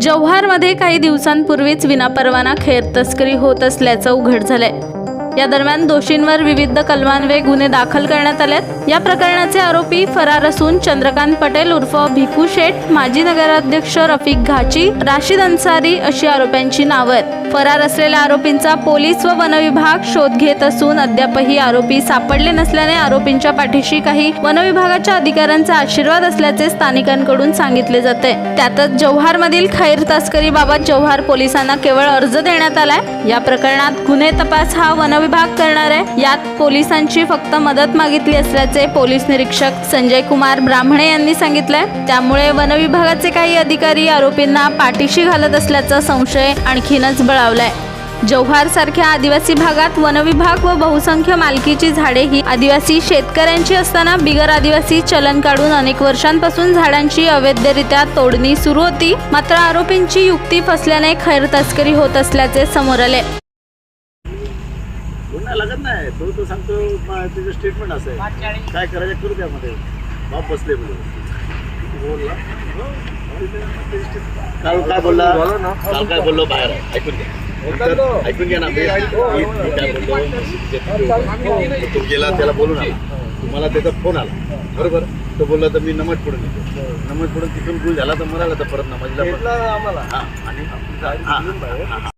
जव्हारमध्ये काही दिवसांपूर्वीच विनापरवाना खेर तस्करी होत असल्याचं उघड झालंय. या दरम्यान दोषींवर विविध कलमांवे गुन्हे दाखल करण्यात आलेत. या प्रकरणाचे आरोपी फरार असून चंद्रकांत पटेल उर्फ भिकू शेठ माजी नगराध्यक्ष रफिक घाची राशीद अन्सारी अशी आरोप्यांची नावं आहेत. फरार असलेल्या आरोपींचा पोलीस व वनविभाग शोध घेत असून अद्यापही आरोपी सापडले नसल्याने आरोपींच्या पाठीशी काही वनविभागाच्या अधिकाऱ्यांचा आशीर्वाद असल्याचे स्थानिकांकडून सांगितले जाते. त्यातच जव्हारमधील खैर तस्करीबाबत जव्हार पोलिसांना केवळ अर्ज देण्यात आलाय. या प्रकरणात गुन्हे तपास हा वन विभाग करणार आहे. यात पोलिसांची फक्त मदत मागितली असल्याचे पोलीस निरीक्षक संजय कुमार ब्राह्मणे यांनी सांगितलंय. त्यामुळे वनविभागाचे काही अधिकारी आरोपींना पाठीशी घालत असल्याचा संशय आणखीनच बळावलाय. जव्हार सारख्या आदिवासी भागात वनविभाग व बहुसंख्य मालकीची झाडे ही आदिवासी शेतकऱ्यांची असताना बिगर आदिवासी चलन काढून अनेक वर्षांपासून झाडांची अवैधरित्या तोडणी सुरू होती. मात्र आरोपींची युक्ती फसल्याने खैर तस्करी होत असल्याचे समोर आले गुन्हा लागत नाही. तो तो सांगतो त्याचं स्टेटमेंट असं आहे. काय करायचं करू त्यामध्ये? बाप बसले बोलू काल काय बोलला? काल काय बोललो बाहेर? ऐकून घ्या. ऐकून घ्या ना मी काय बोललो तो गेला त्याला बोलून आला. तुम्हाला त्याचा फोन आला. बरोबर? तो बोलला तर मी नमज पडून येतो नमज पडून तिथून भूल झाला तर मराला तर परत नमाजला हा, आणि हा, हा, हा.